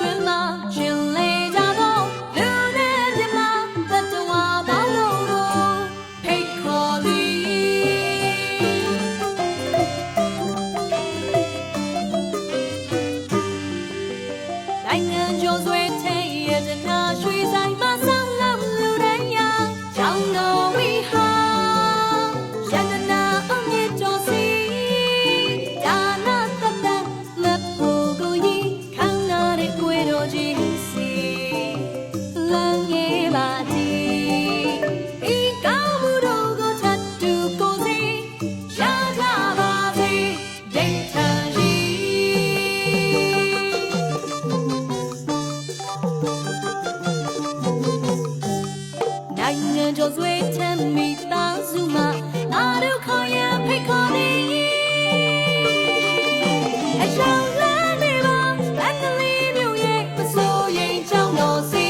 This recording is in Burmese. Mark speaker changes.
Speaker 1: နိုင်ငံကျော်ဆွေထဲရဲ့တနာရွှေဆိုင်မှာ ဆွေချမ်းမိသားစုမှာအာဒုခေါ်ရဖိတ်ခေါ်သည်အရှောင်းလမ်းတွေမှာလက်ကလေးမြို့ရဲ့ပစိုးရင်ကြောင်းတော်စီ